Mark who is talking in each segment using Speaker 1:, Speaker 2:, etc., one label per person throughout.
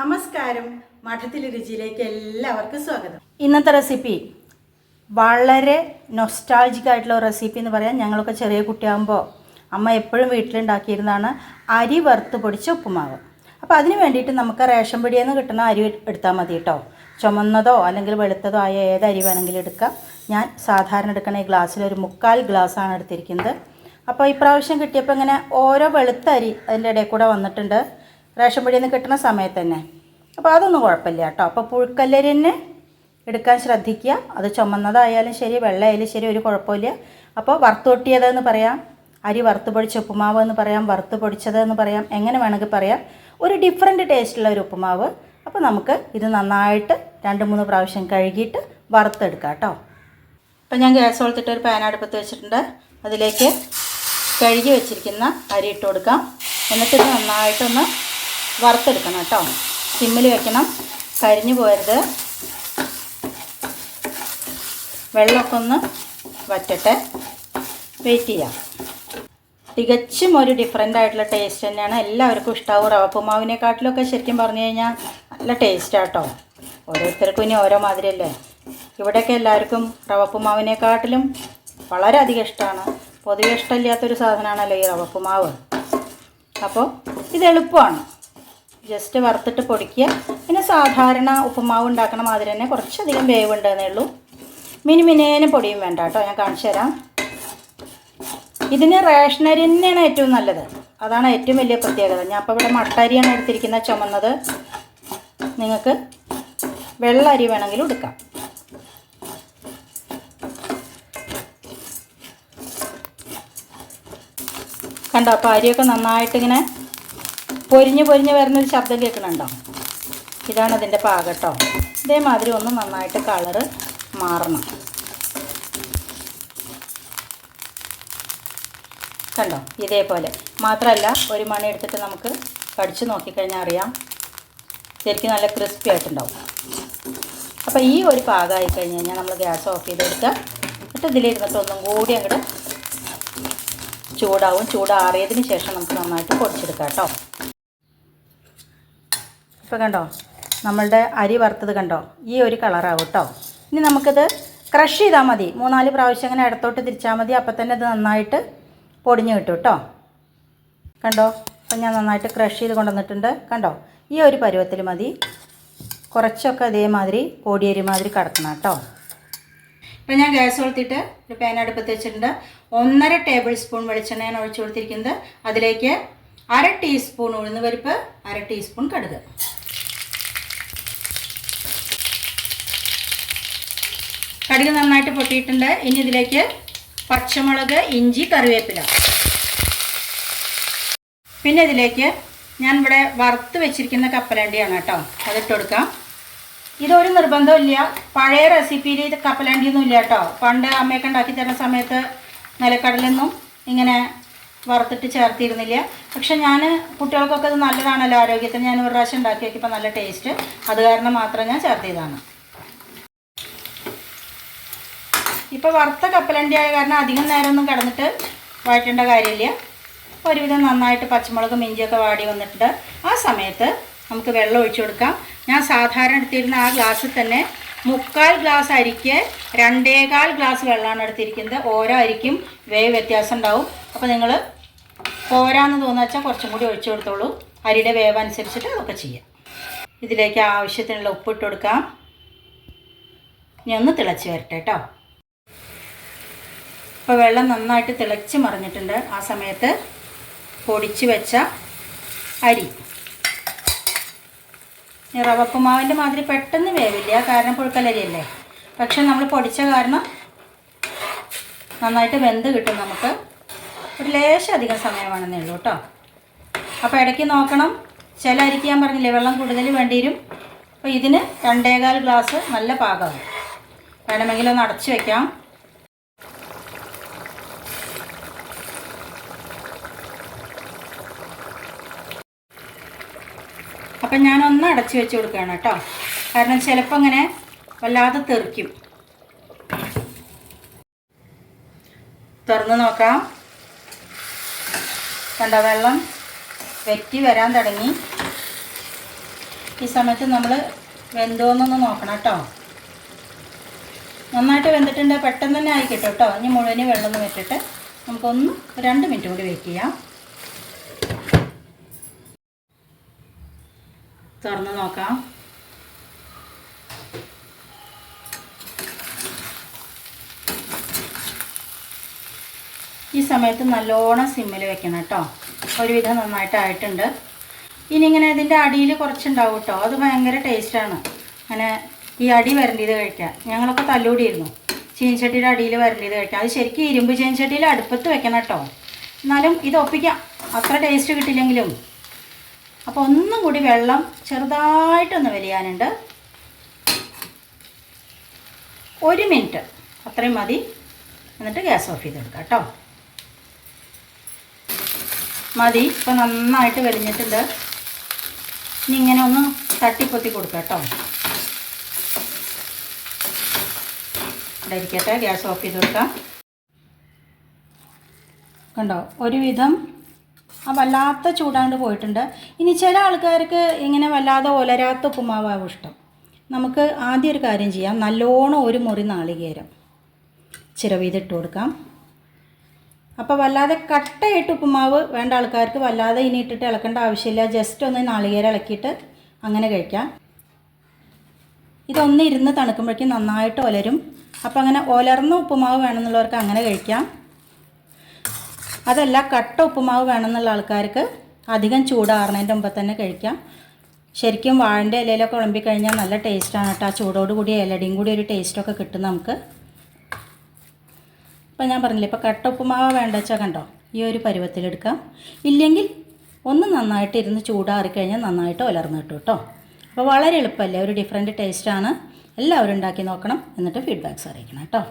Speaker 1: നമസ്കാരം. മഠത്തിലെ രുചിയിലേക്ക് എല്ലാവർക്കും സ്വാഗതം.
Speaker 2: ഇന്നത്തെ റെസിപ്പി വളരെ നൊസ്റ്റാൾജിക് ആയിട്ടുള്ള റെസിപ്പി എന്ന് പറയാൻ ഞങ്ങളൊക്കെ ചെറിയ കുട്ടിയാകുമ്പോൾ അമ്മ എപ്പോഴും വീട്ടിലുണ്ടാക്കിയിരുന്നതാണ് അരി വറുത്ത് പൊടിച്ച ഉപ്പുമാവ്. അപ്പോൾ അതിന് വേണ്ടിയിട്ട് നമുക്ക് റേഷൻ പിടിയിൽ നിന്ന് കിട്ടുന്ന അരി എടുത്താൽ മതി കേട്ടോ ചുമന്നതോ അല്ലെങ്കിൽ വെളുത്തതോ ആയ ഏത് അരി വേണമെങ്കിലും എടുക്കാം. ഞാൻ സാധാരണ എടുക്കണ ഈ ഗ്ലാസ്സിൽ ഒരു മുക്കാൽ ഗ്ലാസ്സാണ് എടുത്തിരിക്കുന്നത്. അപ്പോൾ ഇപ്രാവശ്യം കിട്ടിയപ്പോൾ ഇങ്ങനെ ഓരോ വെളുത്ത അരി അതിന്റെ ഇടയിൽ കൂടെ വന്നിട്ടുണ്ട്. റേഷൻ പിടിയിൽ നിന്ന് കിട്ടുന്ന സമയത്ത് തന്നെ. അപ്പോൾ അതൊന്നും കുഴപ്പമില്ല കേട്ടോ. അപ്പോൾ പുഴുക്കല്ലരി തന്നെ എടുക്കാൻ ശ്രദ്ധിക്കുക. അത് ചുമന്നതായാലും ശരി വെള്ളമായാലും ശരി ഒരു കുഴപ്പമില്ല. അപ്പോൾ വറുത്തൊട്ടിയതെന്ന് പറയാം അരി വറുത്ത് പൊടിച്ച ഉപ്പുമാവ് എന്ന് പറയാം വറുത്ത് പൊടിച്ചതെന്ന് പറയാം എങ്ങനെ വേണമെങ്കിൽ പറയാം. ഒരു ഡിഫറെന്റ് ടേസ്റ്റുള്ള ഒരു ഉപ്പുമാവ്. അപ്പോൾ നമുക്ക് ഇത് നന്നായിട്ട് രണ്ട് മൂന്ന് പ്രാവശ്യം കഴുകിയിട്ട് വറുത്തെടുക്കാം കേട്ടോ. അപ്പോൾ ഞാൻ ഗ്യാസ് കൊടുത്തിട്ട് ഒരു പാൻ അടുപ്പത്ത് വെച്ചിട്ടുണ്ട്. അതിലേക്ക് കഴുകി വെച്ചിരിക്കുന്ന അരി ഇട്ട് കൊടുക്കാം. എന്നിട്ട് നന്നായിട്ടൊന്ന് വറുത്തെടുക്കണം കേട്ടോ. സിമ്മിൽ വെക്കണം. കരിഞ്ഞു പോരുത് വെള്ളമൊക്കെ ഒന്ന് വറ്റട്ടെ. വെയിറ്റ് ചെയ്യാം. തികച്ചും ഒരു ഡിഫറെന്റ് ആയിട്ടുള്ള ടേസ്റ്റ് തന്നെയാണ്. എല്ലാവർക്കും ഇഷ്ടാവും. റവപ്പുമാവിനെക്കാട്ടിലൊക്കെ ശരിക്കും പറഞ്ഞു കഴിഞ്ഞാൽ നല്ല ടേസ്റ്റാണ് കേട്ടോ. ഓരോരുത്തർക്കും ഇനി ഓരോ മാതിരിയല്ലേ. ഇവിടെയൊക്കെ എല്ലാവർക്കും റവപ്പുമാവിനെക്കാട്ടിലും വളരെയധികം ഇഷ്ടമാണ് പൊതുവെ ഇഷ്ടമില്ലാത്തൊരു സാധനമാണല്ലോ ഈ റവപ്പുമാവ്. അപ്പോൾ ഇത് എളുപ്പമാണ്. ജസ്റ്റ് വറുത്തിട്ട് പൊടിക്കുക. പിന്നെ സാധാരണ ഉപ്പുമാവ് ഉണ്ടാക്കണ മാതിരി തന്നെ കുറച്ചധികം വേവ് ഉണ്ടെന്നേ ഉള്ളൂ. മിനി മിനേനെ പൊടിയും വേണ്ട കേട്ടോ ഞാൻ കാണിച്ചു തരാം. ഇതിന് റേഷനരി തന്നെയാണ് ഏറ്റവും നല്ലത്. അതാണ് ഏറ്റവും വലിയ പ്രത്യേകത. ഞാൻ അപ്പോൾ ഇവിടെ മട്ടരിയാണ് എടുത്തിരിക്കുന്നത് ചുമന്നത്. നിങ്ങൾക്ക് വെള്ള അരി വേണമെങ്കിലും എടുക്കാം. കണ്ടോ അപ്പോൾ അരിയൊക്കെ നന്നായിട്ടിങ്ങനെ പൊരിഞ്ഞ് പൊരിഞ്ഞ് വരുന്നൊരു ശബ്ദം കേൾക്കണുണ്ടോ ഇതാണ് അതിന്റെ പാകട്ടോ ഇതേമാതിരി ഒന്ന് നന്നായിട്ട് കളറ് മാറണം. കണ്ടോ? ഇതേപോലെ. മാത്രമല്ല ഒരു മണി എടുത്തിട്ട് നമുക്ക് കടിച്ചു നോക്കിക്കഴിഞ്ഞാൽ അറിയാം. ശരിക്കും നല്ല ക്രിസ്പി ആയിട്ടുണ്ടാവും. അപ്പോൾ ഈ ഒരു പാകമായി കഴിഞ്ഞ് കഴിഞ്ഞാൽ നമ്മൾ ഗ്യാസ് ഓഫ് ചെയ്തെടുക്കുക എന്നിട്ട് ഇതിലിരുന്നിട്ട് ഒന്നും കൂടി അങ്ങോട്ട് ചൂടാവും. ചൂടാറിയതിന് ശേഷം നമുക്ക് നന്നായിട്ട് പൊടിച്ചെടുക്കാം കേട്ടോ. ഇപ്പോൾ കണ്ടോ? നമ്മളുടെ അരി വറുത്തത് കണ്ടോ? ഈ ഒരു കളറാവും കേട്ടോ ഇനി നമുക്കിത് ക്രഷ് ചെയ്താൽ മതി. മൂന്നാൽ പ്രാവശ്യം അങ്ങനെ ഇടത്തോട്ട് തിരിച്ചാൽ മതി. അപ്പം തന്നെ ഇത് നന്നായിട്ട് പൊടിഞ്ഞ് കിട്ടും കേട്ടോ കണ്ടോ? അപ്പം ഞാൻ നന്നായിട്ട് ക്രഷ് ചെയ്ത് കൊണ്ടുവന്നിട്ടുണ്ട്. കണ്ടോ? ഈ ഒരു പരുവത്തിൽ മതി. കുറച്ചൊക്കെ ഇതേമാതിരി പൊടിയരി മാതിരി കിടക്കണം കേട്ടോ ഇപ്പം ഞാൻ ഗ്യാസ് കൊളുത്തിയിട്ട് ഒരു പാൻ അടുപ്പത്ത് വെച്ചിട്ടുണ്ട്. ഒന്നര ടേബിൾ സ്പൂൺ വെളിച്ചെണ്ണയാണ് ഒഴിച്ചു കൊടുത്തിരിക്കുന്നത്. അതിലേക്ക് അര ടീസ്പൂൺ ഉഴുന്ന് പരിപ്പ് അര ടീസ്പൂൺ കടുക്. കടുക് നന്നായിട്ട് പൊട്ടിയിട്ടുണ്ട്. ഇനി ഇതിലേക്ക് പച്ചമുളക് ഇഞ്ചി കറിവേപ്പില. പിന്നെ ഇതിലേക്ക് ഞാൻ ഇവിടെ വറുത്ത് വെച്ചിരിക്കുന്ന കപ്പലണ്ടിയാണ് കേട്ടോ. അതിട്ട് കൊടുക്കാം ഇതൊരു നിർബന്ധമില്ല പഴയ റെസിപ്പിയിൽ ഇത് കപ്പലണ്ടിയൊന്നും ഇല്ല കേട്ടോ. പണ്ട് അമ്മയൊക്കെ ഉണ്ടാക്കി തരുന്ന സമയത്ത് നിലക്കടലൊന്നും ഇങ്ങനെ വറുത്തിട്ട് ചേർത്തിരുന്നില്ല. പക്ഷെ ഞാൻ കുട്ടികൾക്കൊക്കെ ഇത് നല്ലതാണല്ലോ ആരോഗ്യത്തിന്. ഞാൻ ഒരു പ്രാവശ്യം ഉണ്ടാക്കി നല്ല ടേസ്റ്റ് അത് കാരണം മാത്രം ഞാൻ ചേർത്തിയതാണ്. ഇപ്പോൾ വറുത്ത കപ്പലണ്ടി ആയ കാരണം അധികം നേരമൊന്നും കിടന്നിട്ട് വഴറ്റേണ്ട കാര്യമില്ല. ഒരുവിധം നന്നായിട്ട് പച്ചമുളകും ഇഞ്ചിയൊക്കെ വാടി വന്നിട്ടുണ്ട്. ആ സമയത്ത് നമുക്ക് വെള്ളം ഒഴിച്ചു കൊടുക്കാം. ഞാൻ സാധാരണ എടുത്തിരുന്ന ആ ഗ്ലാസ്സിൽ തന്നെ മുക്കാൽ ഗ്ലാസ് അരിക്ക് രണ്ടേകാൽ ഗ്ലാസ് വെള്ളമാണ് എടുത്തിരിക്കുന്നത്. ഓരോ അരിക്കും വേവ് വ്യത്യാസം ഉണ്ടാവും. അപ്പോൾ നിങ്ങൾ പോരാന്ന് തോന്നുക വെച്ചാൽ കുറച്ചും കൂടി ഒഴിച്ചു കൊടുത്തോളൂ. അരിയുടെ വേവ് അനുസരിച്ചിട്ട് അതൊക്കെ ചെയ്യാം. ഇതിലേക്ക് ആവശ്യത്തിനുള്ള ഉപ്പിട്ട് കൊടുക്കാം. ഇനി ഒന്ന് തിളച്ച് വരട്ടെ കേട്ടോ. ഇപ്പോൾ വെള്ളം നന്നായിട്ട് തിളച്ച് മറിഞ്ഞിട്ടുണ്ട്. ആ സമയത്ത് പൊടിച്ച് വെച്ച അരി. റവപ്പുമാവിന്റെ മാതിരി പെട്ടെന്ന് വേവില്ല. കാരണം പുഴുക്കലരിയല്ലേ പക്ഷെ നമ്മൾ പൊടിച്ച കാരണം നന്നായിട്ട് വെന്ത് കിട്ടും നമുക്ക്. ഒരു ലേശം അധികം സമയമാണെന്നേ ഉള്ളൂ കേട്ടോ. അപ്പോൾ ഇടയ്ക്ക് നോക്കണം. ചില അരിക്ക് ഞാൻ പറഞ്ഞില്ലേ വെള്ളം കൂടുതൽ വേണ്ടി വരും അപ്പോൾ ഇതിന് രണ്ടേകാൽ ഗ്ലാസ് നല്ല പാകമാണ്. വേണമെങ്കിൽ ഒന്ന് അടച്ചു വെക്കാം. അപ്പം ഞാനൊന്ന് അടച്ചു വെച്ച് കൊടുക്കുകയാണ് കേട്ടോ. കാരണം ചിലപ്പോൾ ഇങ്ങനെ വല്ലാതെ തെറിക്കും. തുറന്ന് നോക്കാം. കണ്ട വെള്ളം വെറ്റി വരാൻ തുടങ്ങി. ഈ സമയത്ത് നമ്മൾ വെന്തോന്നൊന്ന് നോക്കണം കേട്ടോ. നന്നായിട്ട് വെന്തിട്ടുണ്ട്. പെട്ടെന്ന് തന്നെ ആയി കിട്ടും ഇനി മുഴുവൻ വെള്ളം ഒന്ന് വെച്ചിട്ട് നമുക്കൊന്ന് രണ്ട് മിനിറ്റ് കൂടി വെയിറ്റ് ചെയ്യാം. തുറന്ന് നോക്കാം. ഈ സമയത്ത് നല്ലോണം സിമ്മിൽ വെക്കണം കേട്ടോ. ഒരുവിധം നന്നായിട്ടായിട്ടുണ്ട്. ഇനി ഇങ്ങനെ ഇതിന്റെ അടിയിൽ കുറച്ചുണ്ടാവും കേട്ടോ. അത് ഭയങ്കര ടേസ്റ്റാണ് അങ്ങനെ ഈ അടി വരണ്ടിയത് കഴിക്കാം ഞങ്ങളൊക്കെ തല്ലൂടിയിരുന്നു. ചീൻചട്ടിയുടെ അടിയിൽ വരണ്ടിയത് കഴിക്കാം അത് ശരിക്കും ഇരുമ്പ് ചീൻചട്ടിയിൽ അടുപ്പത്ത് വെക്കണം കേട്ടോ. എന്നാലും ഇത് ഒപ്പിക്കാം. അത്ര ടേസ്റ്റ് കിട്ടില്ലെങ്കിലും. അപ്പോൾ ഒന്നും കൂടി വെള്ളം ചെറുതായിട്ടൊന്ന് വലിയാനുണ്ട്. ഒരു മിനിറ്റ്. അത്രയും മതി. എന്നിട്ട് ഗ്യാസ് ഓഫ് ചെയ്ത് കൊടുക്കാം കേട്ടോ. മതി. ഇപ്പം നന്നായിട്ട് വലിഞ്ഞിട്ടുണ്ട് ഇനി ഇങ്ങനെ ഒന്ന് തട്ടിപ്പൊത്തി കൊടുക്കാം കേട്ടോ. ഇവിടെ ഗ്യാസ് ഓഫ് ചെയ്ത് കൊടുക്കാം. കണ്ടോ? ഒരുവിധം ആ വല്ലാത്ത ചൂടാണ്ട് പോയിട്ടുണ്ട്. ഇനി ചില ആൾക്കാർക്ക് ഇങ്ങനെ വല്ലാതെ ഒലരാത്ത ഉപ്പുമാവാവും ഇഷ്ടം. നമുക്ക് ആദ്യം ഒരു കാര്യം ചെയ്യാം. നല്ലോണം ഒരു മുറി നാളികേരം ചിരവീതിട്ട് കൊടുക്കാം. അപ്പോൾ വല്ലാതെ കട്ടയിട്ട് ഉപ്പുമാവ് വേണ്ട ആൾക്കാർക്ക് വല്ലാതെ ഇനി ഇട്ടിട്ട് ഇളക്കേണ്ട ആവശ്യമില്ല. ജസ്റ്റ് ഒന്ന് നാളികേരം ഇളക്കിയിട്ട് അങ്ങനെ കഴിക്കാം. ഇതൊന്ന് ഇരുന്ന് തണുക്കുമ്പോഴേക്കും നന്നായിട്ട് ഒലരും. അപ്പോൾ അങ്ങനെ ഒലർന്ന ഉപ്പുമാവ് വേണമെന്നുള്ളവർക്ക് അങ്ങനെ കഴിക്കാം. അതല്ല കട്ട ഉപ്പുമാവ് വേണമെന്നുള്ള ആൾക്കാർക്ക് അധികം ചൂടാറുന്നതിന്റെ മുമ്പ് തന്നെ കഴിക്കാം. ശരിക്കും വാഴന്റെ ഇലയിലൊക്കെ കഴിഞ്ഞാൽ നല്ല ടേസ്റ്റാണ് കേട്ടോ. ആ ചൂടോട് കൂടി ഇലടിയും കൂടി ഒരു ടേസ്റ്റൊക്കെ കിട്ടും നമുക്ക്. ഇപ്പം ഞാൻ പറഞ്ഞില്ലേ ഇപ്പോൾ കട്ട ഉപ്പുമാവ് വേണ്ട വെച്ചാൽ കണ്ടോ ഈ ഒരു പരുവത്തിലെടുക്കാം ഇല്ലെങ്കിൽ ഒന്ന് നന്നായിട്ട് ഇരുന്ന് ചൂടാറിക്കഴിഞ്ഞാൽ നന്നായിട്ട് ഉലർന്നു കിട്ടും കേട്ടോ. അപ്പോൾ വളരെ എളുപ്പമല്ലേ ഒരു ഡിഫറെന്റ് ടേസ്റ്റാണ് എല്ലാവരും ഉണ്ടാക്കി നോക്കണം എന്നിട്ട് ഫീഡ്ബാക്ക്സ് അറിയിക്കണം കേട്ടോ.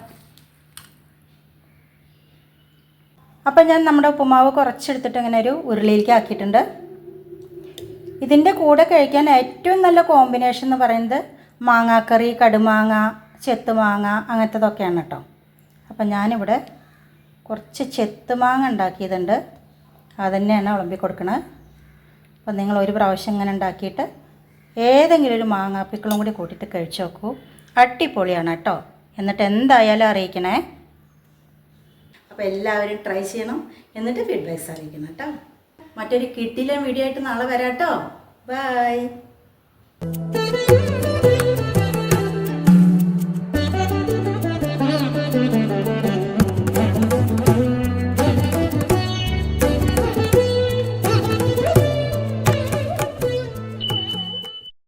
Speaker 2: അപ്പം ഞാൻ നമ്മുടെ ഉപ്പുമാവ് കുറച്ചെടുത്തിട്ട് ഇങ്ങനെ ഒരു ഉരുളിയിലേക്ക് ആക്കിയിട്ടുണ്ട്. ഇതിന്റെ കൂടെ കഴിക്കാൻ ഏറ്റവും നല്ല കോമ്പിനേഷൻ എന്ന് പറയുന്നത് മാങ്ങാക്കറി കടുമാങ്ങ ചെത്തുമാങ്ങ അങ്ങനത്തതൊക്കെയാണ് കേട്ടോ. അപ്പം ഞാനിവിടെ കുറച്ച് ചെത്തുമാങ്ങ ഉണ്ടാക്കിയതുണ്ട്. അതുതന്നെയാണ് വിളമ്പി കൊടുക്കുന്നത് അപ്പം നിങ്ങൾ ഒരു പ്രാവശ്യം ഇങ്ങനെ ഉണ്ടാക്കിയിട്ട് ഏതെങ്കിലും ഒരു മാങ്ങാപ്പിക്കളും കൂടി കൂട്ടിയിട്ട് കഴിച്ചു നോക്കൂ. അടിപൊളിയാണ് കേട്ടോ. എന്നിട്ട് എന്തായാലും അറിയിക്കണേ. അപ്പോൾ എല്ലാവരും ട്രൈ ചെയ്യണം എന്നിട്ട് ഫീഡ്ബാക്ക്സ് അറിയിക്കണം കേട്ടോ. മറ്റൊരു കിട്ടിയില്ല വീഡിയോ ആയിട്ട് നാളെ വരാം കേട്ടോ ബൈ